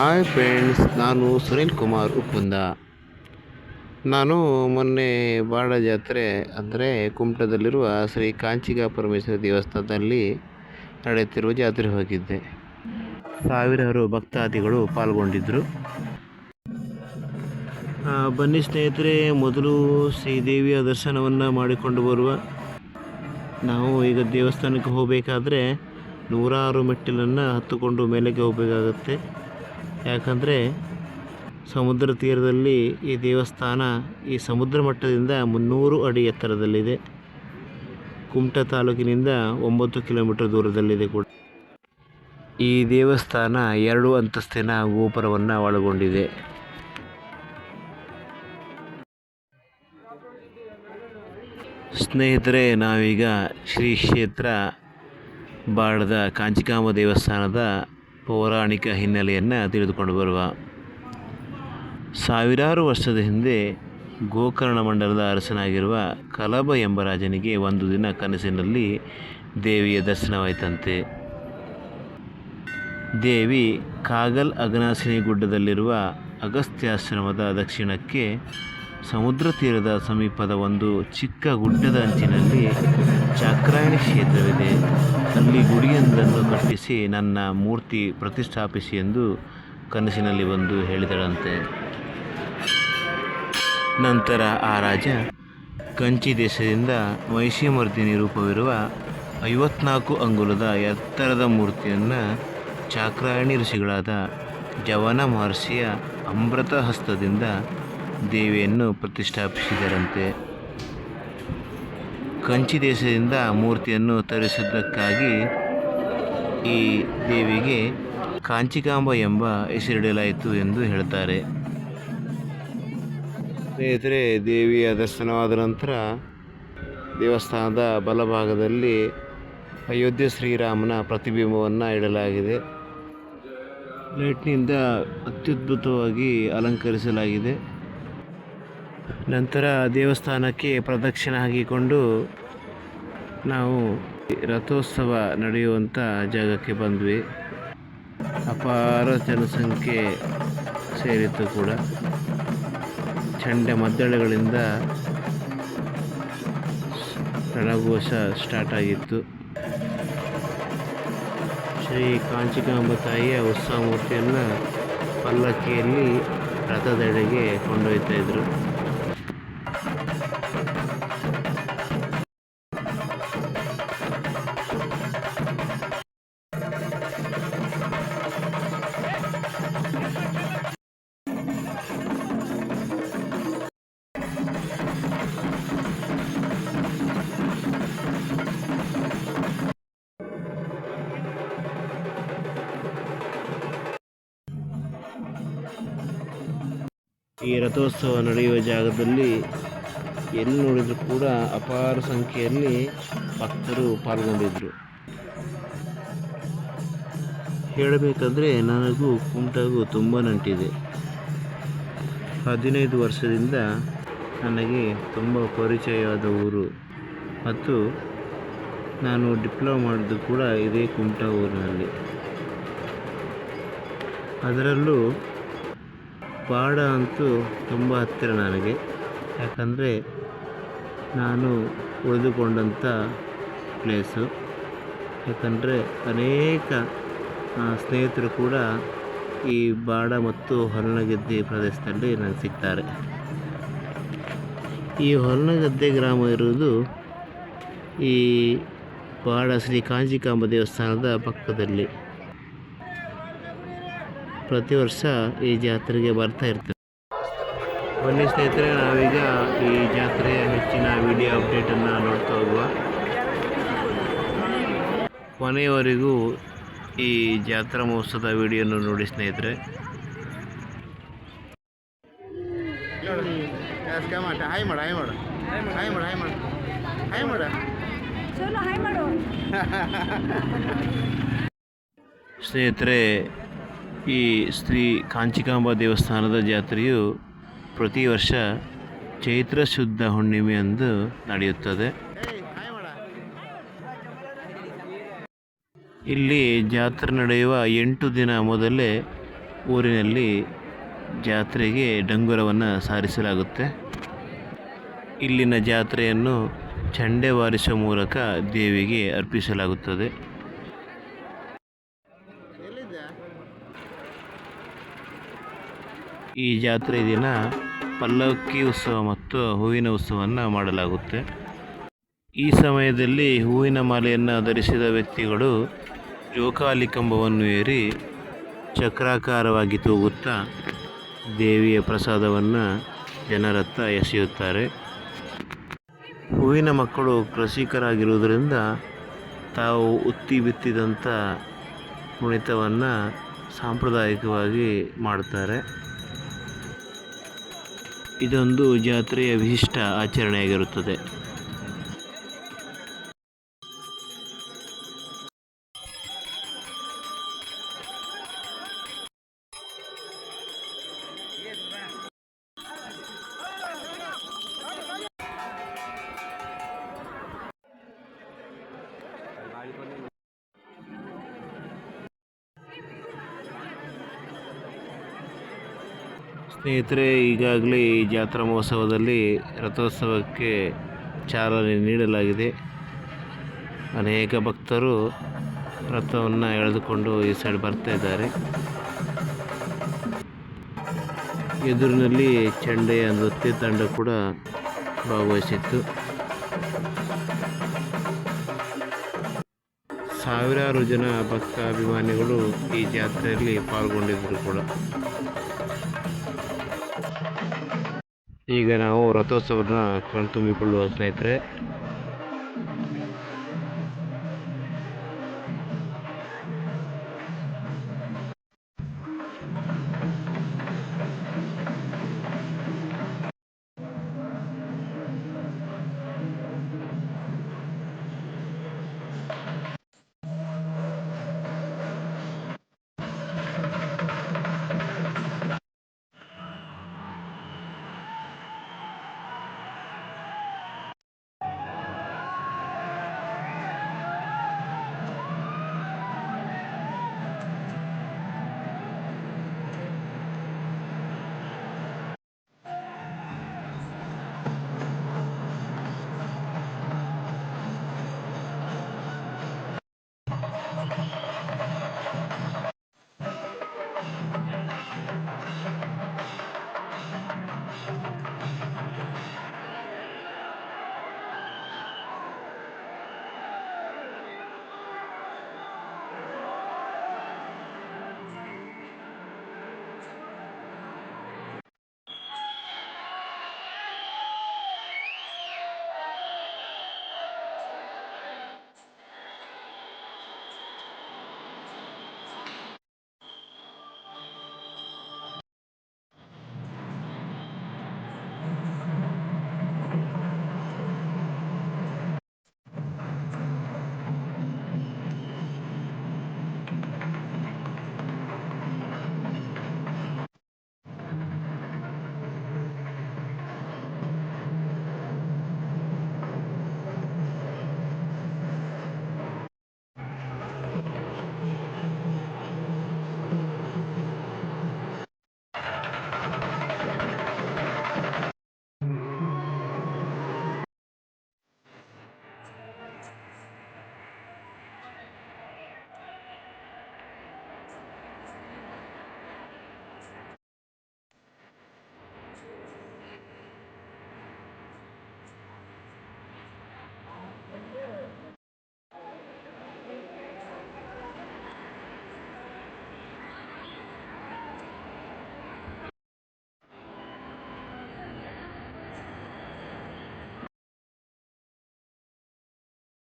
Hi friends ನಾನು ಸುನಿಲ್ ಕುಮಾರ್ ಉಪ್ಪುಂದ. ನಾನು ಮೊನ್ನೆ ಬಾಡ ಜಾತ್ರೆ ಅಂದರೆ ಕುಮಟದಲ್ಲಿರುವ ಶ್ರೀ ಕಾಂಚಿಗ ಪರಮೇಶ್ವರ ದೇವಸ್ಥಾನದಲ್ಲಿ ನಡೆಯುತ್ತಿರುವ ಜಾತ್ರೆ ಹೋಗಿದ್ದೆ. ಸಾವಿರಾರು ಭಕ್ತಾದಿಗಳು ಪಾಲ್ಗೊಂಡಿದ್ದರು ಬನ್ನಿ ಸ್ನೇಹಿತರೆ, ಮೊದಲು ಶ್ರೀದೇವಿಯ ದರ್ಶನವನ್ನು ಮಾಡಿಕೊಂಡು ಬರುವ. ನಾವು ಈಗ ದೇವಸ್ಥಾನಕ್ಕೆ ಹೋಗಬೇಕಾದ್ರೆ ನೂರಾರು ಮೆಟ್ಟಿಲನ್ನು ಹತ್ತುಕೊಂಡು ಮೇಲಕ್ಕೆ ಹೋಗಬೇಕಾಗತ್ತೆ. ಯಾಕಂದರೆ ಸಮುದ್ರ ತೀರದಲ್ಲಿ ಈ ದೇವಸ್ಥಾನ ಈ ಸಮುದ್ರ ಮಟ್ಟದಿಂದ ಮುನ್ನೂರು ಅಡಿ ಎತ್ತರದಲ್ಲಿದೆ. ಕುಮಟ ತಾಲೂಕಿನಿಂದ ಒಂಬತ್ತು ಕಿಲೋಮೀಟರ್ ದೂರದಲ್ಲಿದೆ ಕೂಡ. ಈ ದೇವಸ್ಥಾನ ಎರಡು ಅಂತಸ್ತಿನ ಗೋಪುರವನ್ನು ಒಳಗೊಂಡಿದೆ. ಸ್ನೇಹಿತರೆ, ನಾವೀಗ ಶ್ರೀ ಕ್ಷೇತ್ರ ಬಾಡದ ಕಾಂಚಿಕಾಂಬ ದೇವಸ್ಥಾನದ ಪೌರಾಣಿಕ ಹಿನ್ನೆಲೆಯನ್ನು ತಿಳಿದುಕೊಂಡು ಬರುವ ಸಾವಿರಾರು ವರ್ಷದ ಹಿಂದೆ ಗೋಕರ್ಣ ಮಂಡಲದ ಅರಸನಾಗಿರುವ ಕಲಬ ಎಂಬ ರಾಜನಿಗೆ ಒಂದು ದಿನ ಕನಸಿನಲ್ಲಿ ದೇವಿಯ ದರ್ಶನವಾಯಿತಂತೆ. ದೇವಿ ಕಾಗಲ್ ಅಗ್ನಾಸಿನಿ ಗುಡ್ಡದಲ್ಲಿರುವ ಅಗಸ್ತ್ಯಾಶ್ರಮದ ದಕ್ಷಿಣಕ್ಕೆ ಸಮುದ್ರ ತೀರದ ಸಮೀಪದ ಒಂದು ಚಿಕ್ಕ ಗುಡ್ಡದ ಅಂಚಿನಲ್ಲಿ ಚಾಕ್ರಾಯಣಿ ಕ್ಷೇತ್ರವಿದೆ. ಅಲ್ಲಿ ಗುಡಿಯೊಂದನ್ನು ಕಟ್ಟಿಸಿ ನನ್ನ ಮೂರ್ತಿ ಪ್ರತಿಷ್ಠಾಪಿಸಿ ಎಂದು ಕನಸಿನಲ್ಲಿ ಬಂದು ಹೇಳಿದಳಂತೆ. ನಂತರ ಆ ರಾಜ ಕಂಚಿ ದೇಶದಿಂದ ಮಹಿಷಿಮರ್ದಿನಿ ರೂಪವಿರುವ ಐವತ್ನಾಲ್ಕು ಅಂಗುಲದ ಎತ್ತರದ ಮೂರ್ತಿಯನ್ನು ಚಾಕ್ರಾಯಣಿ ಋಷಿಗಳಾದ ಜವನ ಮಹರ್ಷಿಯ ಅಮೃತ ಹಸ್ತದಿಂದ ದೇವಿಯನ್ನು ಪ್ರತಿಷ್ಠಾಪಿಸಿದರಂತೆ. ಕಂಚಿ ದೇಶದಿಂದ ಮೂರ್ತಿಯನ್ನು ತರಿಸಿದ್ದಕ್ಕಾಗಿ ಈ ದೇವಿಗೆ ಕಾಂಚಿಕಾಂಬ ಎಂಬ ಹೆಸರಿಡಲಾಯಿತು ಎಂದು ಹೇಳ್ತಾರೆ. ಸ್ನೇಹಿತರೆ, ದೇವಿಯ ದರ್ಶನವಾದ ನಂತರ ದೇವಸ್ಥಾನದ ಬಲಭಾಗದಲ್ಲಿ ಅಯೋಧ್ಯೆ ಶ್ರೀರಾಮನ ಪ್ರತಿಬಿಂಬವನ್ನು ಇಡಲಾಗಿದೆ. ಲೈಟ್ನಿಂದ ಅತ್ಯದ್ಭುತವಾಗಿ ಅಲಂಕರಿಸಲಾಗಿದೆ. ನಂತರ ದೇವಸ್ಥಾನಕ್ಕೆ ಪ್ರದಕ್ಷಿಣೆ ಹಾಕಿಕೊಂಡು ನಾವು ರಥೋತ್ಸವ ನಡೆಯುವಂಥ ಜಾಗಕ್ಕೆ ಬಂದ್ವಿ. ಅಪಾರ ಜನಸಂಖ್ಯೆ ಸೇರಿತ್ತು ಕೂಡ. ಚಂಡೆ ಮದ್ದಳೆಗಳಿಂದ ರಣಘೋಷ ಸ್ಟಾರ್ಟ್ ಆಗಿತ್ತು. ಶ್ರೀ ಕಾಂಚಿಕಾಂಬ ತಾಯಿಯ ಉತ್ಸವ ಮೂರ್ತಿಯನ್ನು ಪಲ್ಲಕ್ಕಿಯಲ್ಲಿ ರಥದೆಡೆಗೆ ಕೊಂಡೊಯ್ತಾ ಇದ್ರು. ಈ ರಥೋತ್ಸವ ನಡೆಯುವ ಜಾಗದಲ್ಲಿ ಎಲ್ಲಿ ನೋಡಿದರೂ ಕೂಡ ಅಪಾರ ಸಂಖ್ಯೆಯಲ್ಲಿ ಭಕ್ತರು ಪಾಲ್ಗೊಂಡಿದ್ದರು ಹೇಳಬೇಕಂದ್ರೆ ನನಗೂ ಕುಮಟಾಗೂ ತುಂಬ ನಂಟಿದೆ. ಹದಿನೈದು ವರ್ಷದಿಂದ ನನಗೆ ತುಂಬ ಪರಿಚಯವಾದ ಊರು. ಮತ್ತು ನಾನು ಡಿಪ್ಲೊಮಾ ಮಾಡಿದ್ದು ಕೂಡ ಇದೇ ಕುಮಟಾ ಊರಿನಲ್ಲಿ. ಅದರಲ್ಲೂ ಬಾಡ ಅಂತೂ ತುಂಬ ಹತ್ತಿರ ನನಗೆ. ಯಾಕಂದರೆ ನಾನು ಉಳಿದುಕೊಂಡಂಥ ಪ್ಲೇಸು ಯಾಕಂದರೆ ಅನೇಕ ಸ್ನೇಹಿತರು ಕೂಡ ಈ ಬಾಡ ಮತ್ತು ಹೊಲನಗದ್ದೆ ಪ್ರದೇಶದಲ್ಲಿ ನನಗೆ ಸಿಗ್ತಾರೆ. ಈ ಹೊಲನಗದ್ದೆ ಗ್ರಾಮ ಇರುವುದು ಈ ಬಾಡ ಶ್ರೀ ಕಾಂಜಿಕಾಂಬ ದೇವಸ್ಥಾನದ ಪಕ್ಕದಲ್ಲಿ. ಪ್ರತಿ ವರ್ಷ ಈ ಜಾತ್ರೆಗೆ ಬರ್ತಾ ಇರ್ತಾರೆ ಬನ್ನಿ ಸ್ನೇಹಿತರೆ ನಾವೀಗ ಈ ಜಾತ್ರೆಯ ಹೆಚ್ಚಿನ ವಿಡಿಯೋ ಅಪ್ಡೇಟನ್ನು ನೋಡ್ತಾ ಹೋಗುವ. ಕೊನೆಯವರೆಗೂ ಈ ಜಾತ್ರಾ ಮಹೋತ್ಸವದ ವಿಡಿಯೋನ ನೋಡಿ ಸ್ನೇಹಿತರೆ. ಹಾಯ್ ಮಾಡ ಹಾಯ್ ಮಾಡ. ಹಾಯ್ ಮಾಡ ಹಾಯ್ ಮಾಡ. ಹಾಯ್ ಮಾಡ. ಚಲೋ ಹಾಯ್ ಮಾಡು. ಸ್ನೇಹಿತರೆ ಈ ಶ್ರೀ ಕಾಂಚಿಕಾಂಬ ದೇವಸ್ಥಾನದ ಜಾತ್ರೆಯು ಪ್ರತಿ ವರ್ಷ ಚೈತ್ರ ಶುದ್ಧ ಹುಣ್ಣಿಮೆಯಂದು ನಡೆಯುತ್ತದೆ. ಇಲ್ಲಿ ಜಾತ್ರೆ ನಡೆಯುವ ಎಂಟು ದಿನ ಮೊದಲೇ ಊರಿನಲ್ಲಿ ಜಾತ್ರೆಗೆ ಡಂಗುರವನ್ನು ಸಾರಿಸಲಾಗುತ್ತೆ. ಇಲ್ಲಿನ ಜಾತ್ರೆಯನ್ನು ಚಂಡೆ ಬಾರಿಸುವ ಮೂಲಕ ದೇವಿಗೆ ಅರ್ಪಿಸಲಾಗುತ್ತದೆ. ಈ ಜಾತ್ರೆ ದಿನ ಪಲ್ಲಕ್ಕಿ ಉತ್ಸವ ಮತ್ತು ಹೂವಿನ ಉತ್ಸವವನ್ನು ಮಾಡಲಾಗುತ್ತೆ. ಈ ಸಮಯದಲ್ಲಿ ಹೂವಿನ ಮಾಲೆಯನ್ನು ಧರಿಸಿದ ವ್ಯಕ್ತಿಗಳು ಜೋಕಾಲಿ ಕಂಬವನ್ನು ಏರಿ ಚಕ್ರಾಕಾರವಾಗಿ ತೂಗುತ್ತಾ ದೇವಿಯ ಪ್ರಸಾದವನ್ನು ಜನರತ್ತ ಎಸೆಯುತ್ತಾರೆ. ಹೂವಿನ ಮಕ್ಕಳು ಕೃಷಿಕರಾಗಿರುವುದರಿಂದ ತಾವು ಉತ್ತಿ ಬಿತ್ತಿದಂಥ ಕುಣಿತವನ್ನು ಸಾಂಪ್ರದಾಯಿಕವಾಗಿ ಮಾಡ್ತಾರೆ ಇದೊಂದು ಜಾತ್ರೆಯ ವಿಶಿಷ್ಟ ಆಚರಣೆಯಾಗಿರುತ್ತದೆ. ಸ್ನೇಹಿತರೆ, ಈಗಾಗಲೇ ಈ ಜಾತ್ರಾ ಮಹೋತ್ಸವದಲ್ಲಿ ರಥೋತ್ಸವಕ್ಕೆ ಚಾಲನೆ ನೀಡಲಾಗಿದೆ. ಅನೇಕ ಭಕ್ತರು ರಥವನ್ನು ಎಳೆದುಕೊಂಡು ಈ ಸೈಡ್ ಬರ್ತಾ ಇದ್ದಾರೆ. ಎದುರಿನಲ್ಲಿ ಚಂಡೆಯ ನೃತ್ಯ ತಂಡ ಕೂಡ ಭಾಗವಹಿಸಿತ್ತು. ಸಾವಿರಾರು ಜನ ಭಕ್ತ ಅಭಿಮಾನಿಗಳು ಈ ಜಾತ್ರೆಯಲ್ಲಿ ಪಾಲ್ಗೊಂಡಿದ್ದರು ಕೂಡ. ಈಗ ನಾವು ರಥೋತ್ಸವನ ಕಣ್ತುಂಬಿಕೊಳ್ಳುವ ಸ್ನೇಹಿತರೆ